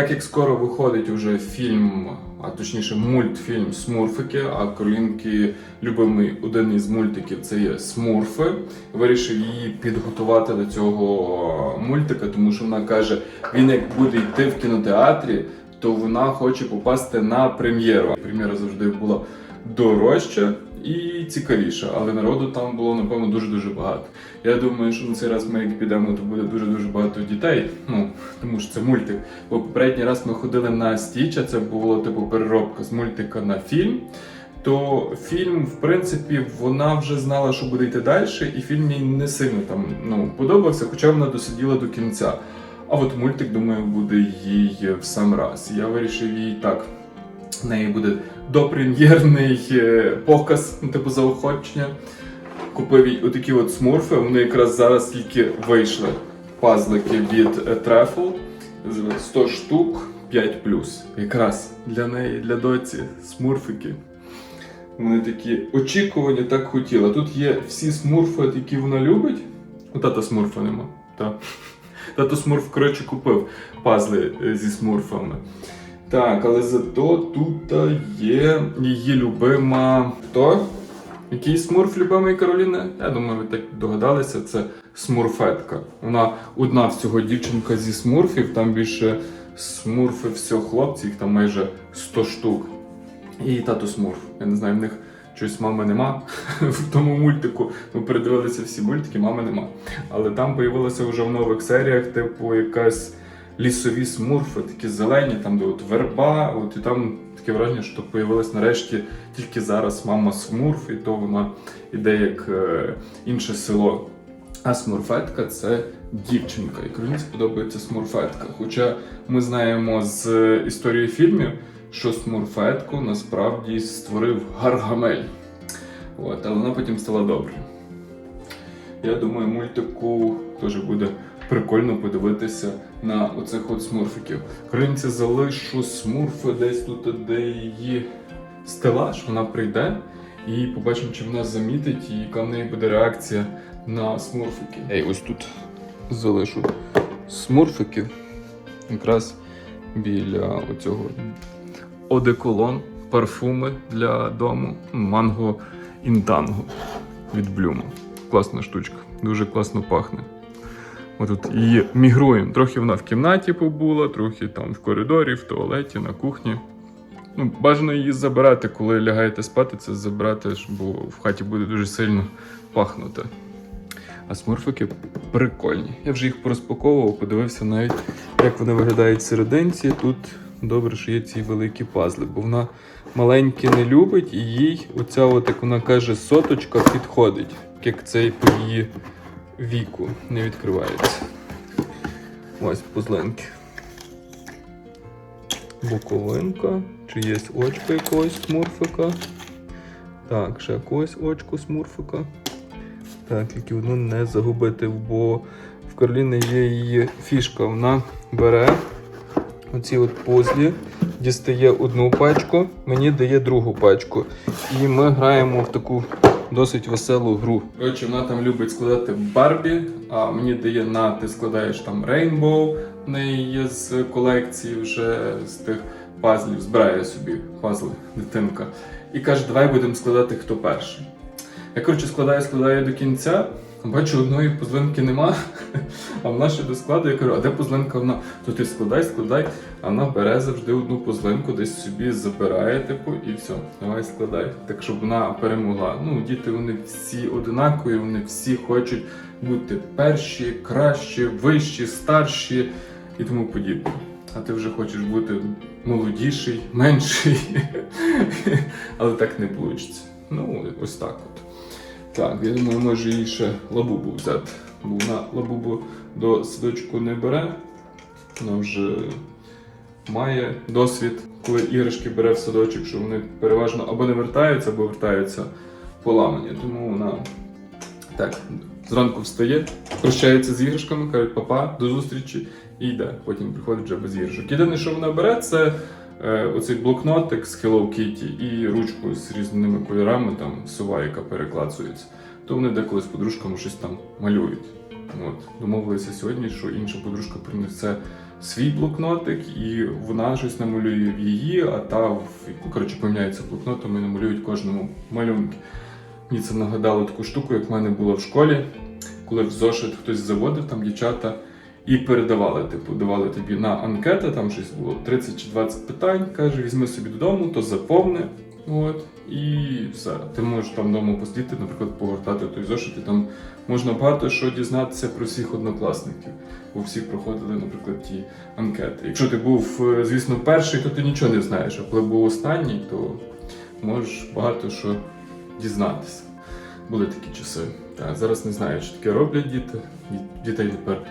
як скоро виходить уже фільм, а точніше мультфільм Смурфики, а Каролінки любимий один із мультиків це є Смурфи. Вирішив її підготувати до цього мультика, тому що вона каже, він як буде йти в кінотеатрі, то вона хоче попасти на прем'єру. Прем'єра завжди була дорожча і цікавіша, але народу там було напевно дуже дуже багато. Я думаю, що на цей раз ми як підемо, то буде дуже дуже багато дітей. Ну тому що це мультик. Бо попередній раз ми ходили на Стіча, це було типу переробка з мультика на фільм. То фільм, в принципі, вона вже знала, що буде йти далі, і фільм їй не сильно там ну, подобався, хоча вона досиділа до кінця. А от мультик, думаю, буде їй в сам раз. Я вирішив їй так. В неї буде допрем'єрний е, показ, ну, типу заохочення. Купив їй отакі от смурфи. Вони якраз зараз тільки вийшли. Пазлики від е. З 100 штук 5 Якраз для неї, для доці, смурфики. Вони такі очікувані, так хотіла. Тут є всі смурфи, які вона любить. У тата смурфа нема. Та. Тато смурф, коротше, купив пазли е, зі смурфами. Так, але зато тут є її любима. Хто? Який смурф любимий Кароліни? Я думаю, ви так догадалися, це смурфетка. Вона одна всього дівчинка зі смурфів, там більше смурфи всього хлопців, їх там майже 100 штук. І тато смурф. Я не знаю, в них щось мами нема в тому мультику. Ми передивилися всі мультики, мами нема. Але там появилося вже в нових серіях, типу, якась лісові смурфи, такі зелені, там де от верба, от і там таке враження, що появилась нарешті тільки зараз мама смурф, і то вона іде як е, інше село. А смурфетка це дівчинка, і Кароліні сподобається смурфетка. Хоча ми знаємо з історії фільмів, що смурфетку насправді створив Гаргамель. От, але вона потім стала доброю. Я думаю, мультику теж буде прикольно подивитися на оцих от смурфиків. Каролінці залишу смурфи десь тут, де її стелаж, вона прийде і побачимо, чи вона замітить, і яка в неї буде реакція на смурфики. Ей, ось тут залишу смурфиків якраз біля оцього одеколон, парфуми для дому, манго інтанго від Блюма. Класна штучка, дуже класно пахне. Ми тут її мігруємо. Трохи вона в кімнаті побула, трохи там в коридорі, в туалеті, на кухні. Ну, бажано її забирати, коли лягаєте спати, це забрати, бо в хаті буде дуже сильно пахнути. А смурфики прикольні. Я вже їх порозпаковував, подивився навіть, як вони виглядають всерединці. Тут добре, що є ці великі пазли, бо вона маленькі не любить, і їй оця, от, як вона каже, соточка підходить, як цей по її віку не відкривається. Ось пузленьки. Боковинка. Чи є очко якогось смурфика? Так, ще якогось очко смурфика. Так, тільки одну не загубити, бо в Карліни є її фішка. Вона бере оці от пузлі, дістає одну пачку, мені дає другу пачку. І ми граємо в таку досить веселу гру. Коротше, вона там любить складати Барбі, а мені дає на, ти складаєш там Рейнбоу, в неї є з колекції вже з тих пазлів, збирає собі пазли дитинка. І каже, давай будемо складати хто перший. Я коротше складаю, складаю до кінця. Бачу, одної позлинки нема, а вона ще до складу. Я кажу, а де позлинка вона? То ти складай, складай, а вона бере завжди одну позлинку, десь собі забирає, типу, і все, давай складай. Так щоб вона перемогла. Ну, діти вони всі одинакові, вони всі хочуть бути перші, кращі, вищі, старші і тому подібне. А ти вже хочеш бути молодіший, менший, але так не вийде. Ну, ось так от. Так, я думаю, може їй ще лабубу взяти. Бо вона лабубу до садочку не бере. Вона вже має досвід, коли іграшки бере в садочок, що вони переважно або не вертаються, або вертаються поламані. Тому вона так, зранку встає, прощається з іграшками, каже, папа, до зустрічі і йде. Потім приходить вже без іграшок. Єдине, що вона бере, це оцей блокнотик з Hello Kitty і ручку з різними кольорами, там сова, яка переклацується. То вони деколи з подружками щось там малюють. От. Домовилися сьогодні, що інша подружка принесе свій блокнотик, і вона щось намалює в її, а та в- коротше поміняється блокнотом і намалюють кожному малюнки. Мені це нагадало таку штуку, як в мене було в школі, коли в зошит хтось заводив, там дівчата і передавали, типу, давали тобі на анкети, там щось було 30 чи 20 питань, каже, візьми собі додому, то заповни. От, і все. Ти можеш там вдома посидіти, наприклад, погортати той зошит, і там можна багато що дізнатися про всіх однокласників. Бо всі проходили, наприклад, ті анкети. Якщо ти був, е, звісно, перший, то ти нічого не знаєш, а коли був останній, то можеш багато що дізнатися. Були такі часи. Так, зараз не знаю, що таке роблять діти. Дітей тепер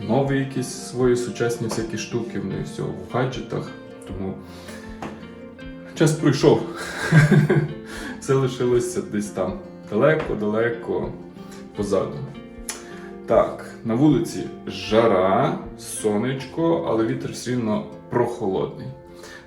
нові якісь свої сучасні всякі штуки, вони все в гаджетах. Тому час пройшов. Все лишилося десь там далеко-далеко позаду. Так, на вулиці жара, сонечко, але вітер все рівно прохолодний.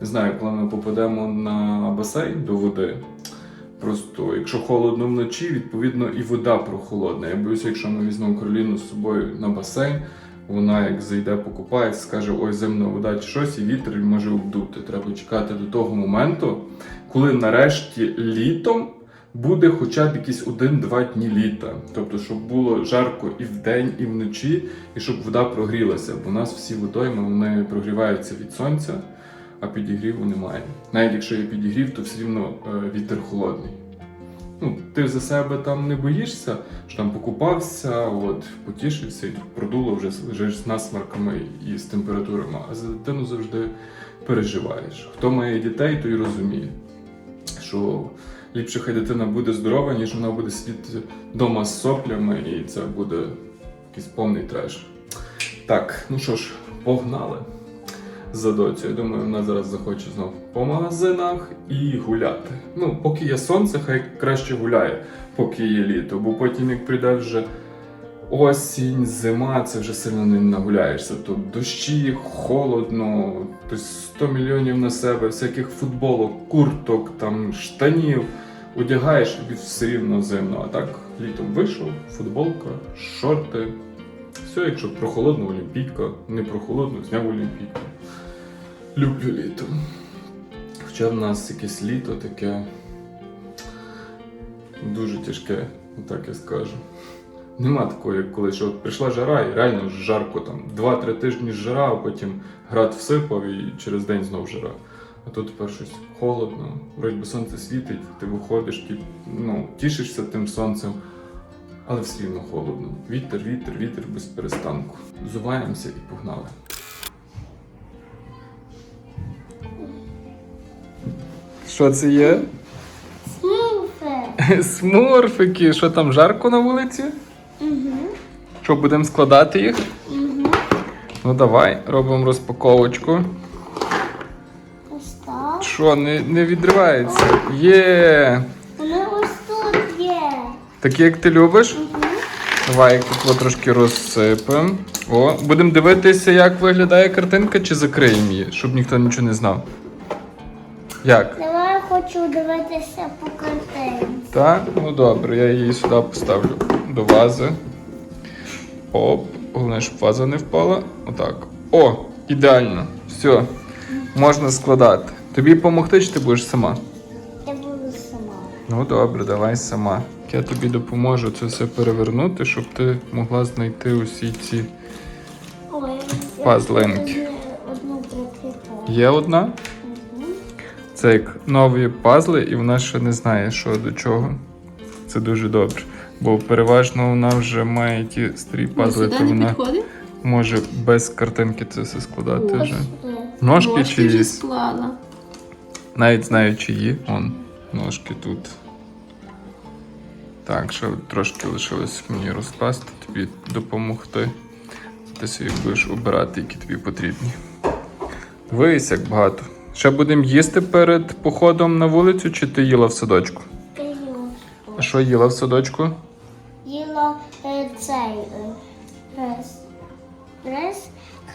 Не знаю, коли ми попадемо на басейн до води. Просто якщо холодно вночі, відповідно і вода прохолодна. Я боюся, якщо ми візьмемо Кароліну з собою на басейн, вона як зайде покупається, скаже, ой, зимна вода чи щось, і вітер може обдути. Треба чекати до того моменту, коли нарешті літом буде хоча б якісь один-два дні літа. Тобто, щоб було жарко і вдень, і вночі, і щоб вода прогрілася. Бо у нас всі водойми вони прогріваються від сонця, а підігріву немає. Навіть якщо є підігрів, то все рівно е, вітер холодний. Ну, ти за себе там не боїшся, що там покупався, от, потішився і продуло вже лежиш з насмарками і з температурами, а за дитину завжди переживаєш. Хто має дітей, той розуміє, що ліпше хай дитина буде здорова, ніж вона буде сидіти вдома з соплями, і це буде якийсь повний треш. Так, ну що ж, погнали за доцю. Я думаю, вона зараз захоче знов по магазинах і гуляти. Ну, поки є сонце, хай краще гуляє, поки є літо, бо потім, як прийде вже осінь, зима, це вже сильно не нагуляєшся. Тут дощі, холодно, то 100 мільйонів на себе, всяких футболок, курток, там, штанів. Одягаєш тобі все рівно зимно, а так літом вийшов, футболка, шорти. Все, якщо прохолодно, олімпійка, не прохолодно, зняв олімпійку. Люблю літо. Хоча в нас якесь літо таке дуже тяжке, так я скажу. Нема такого, як коли що от прийшла жара і реально жарко там. Два-три тижні жара, а потім град всипав і через день знов жара. А тут тепер щось холодно, вроді би сонце світить, ти виходиш, ти, ну, тішишся тим сонцем, але все рівно холодно. Вітер, вітер, вітер без перестанку. Зуваємося і погнали. Що це є? Смурфи. Смурфики. Що там жарко на вулиці? Угу. Що будемо складати їх? Угу. Ну давай, робимо розпаковочку. Ось так. Що, не, не відривається? Є! Вони ось тут є. Такі, як ти любиш? Угу. Давай їх тут трошки розсипемо. О, будемо дивитися, як виглядає картинка, чи закриємо її, щоб ніхто нічого не знав. Як? Хочу дивитися по картинці. Так, ну добре, я її сюди поставлю до вази. Оп, головне, щоб ваза не впала. Отак. О, ідеально. Все. Можна складати. Тобі допомогти, чи ти будеш сама? Я буду сама. Ну добре, давай сама. Я тобі допоможу це все перевернути, щоб ти могла знайти усі ці. Ой, я Пазлинки. одну. Є одна? Це як нові пазли, і вона ще не знає, що до чого. Це дуже добре. Бо переважно вона вже має ті старі пазли, то вона підходить? може без картинки це все складати вже. Ножки Ножки чиїсь. склала. Навіть знаю, чиї. Вон, ножки тут. Так, ще трошки лишилось мені розкласти, тобі допомогти. Ти собі будеш обирати, які тобі потрібні. Дивись, як багато. Ще будемо їсти перед походом на вулицю, чи ти їла в садочку? А що їла в садочку? Їла е, цей е, рис. Рис,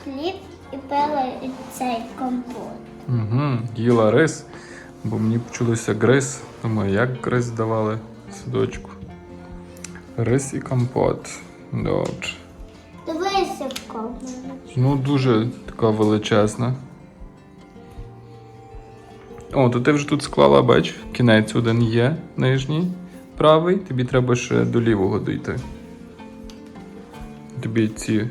хліб і пила е, цей компот. Угу, їла рис, бо мені почулося гриз. Думаю, як гриз давали в садочку. Рис і компот. Добре. Дивися в в. Ну, дуже така величезна. О, то ти вже тут склала, бач, кінець один є, нижній, правий. Тобі треба ще до лівого дійти. Тобі ці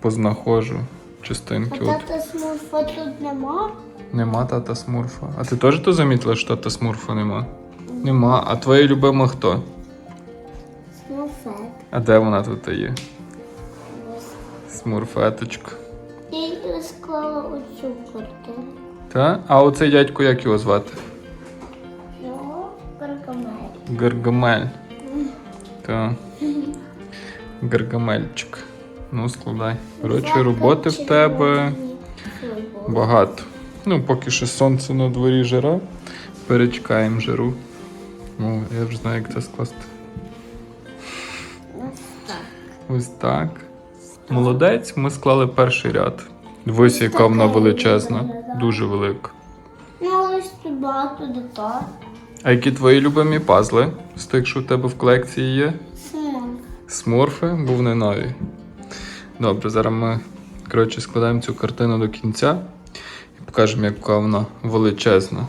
познаходжу А частинки. От. тата смурфа тут нема? Нема тата смурфа. А ти теж то замітила, що тата смурфа нема? Нема. А твоя любима хто? Смурфет. А де вона тут є? Смурфеточка. Я її склала у цю картину. Та? А оцей дядько як його звати? Перекамель. Гаргамель. Та. Гаргамельчик. Ну, складай. Коротше, роботи в тебе багато. Ну, поки що сонце на дворі жара. Перечекаємо жару. Ну, я вже знаю, як це скласти. Ось так. Ось так. Молодець, ми склали перший ряд. Дивись, яка вона величезна. Дуже велика. Ну, ж тут багато деталей. А які твої любимі пазли з тих, що в тебе в колекції є? Смурф. Смурфи, бо вони нові. Добре, зараз ми коротше, складаємо цю картину до кінця і покажемо, яка вона величезна.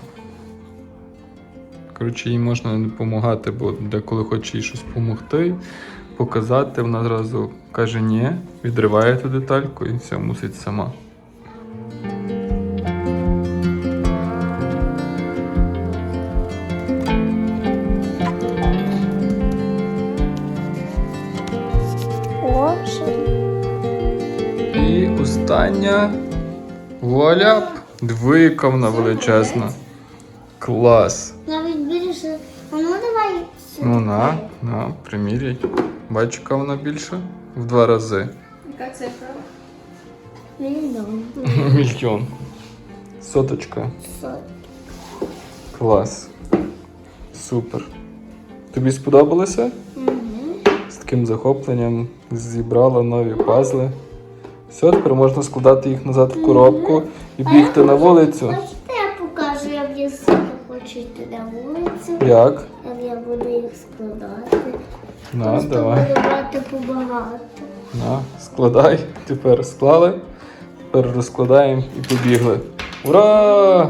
Коротше, їй можна не допомагати, бо деколи хоче їй щось допомогти, показати, вона зразу каже ні, відриває ту детальку і все мусить сама. Остання. Вуаля! Вона величезна. Клас! Навіть більше. А ну давай сюди. Ну на, на, приміряй. Бачиш, яка вона більша? В два рази. Яка цифра? Мільйон. Мільйон. Соточка. Сотні. Клас. Супер. Тобі сподобалося? Мгм. З таким захопленням зібрала нові пазли. Все, тепер можна складати їх назад в коробку і бігти на вулицю. Хочете, я покажу, як я сюди хочу йти на вулицю, Як? як я буду їх складати. На, Просто давай. буду брати побагато. На, складай. Тепер склали. Тепер розкладаємо і побігли. Ура!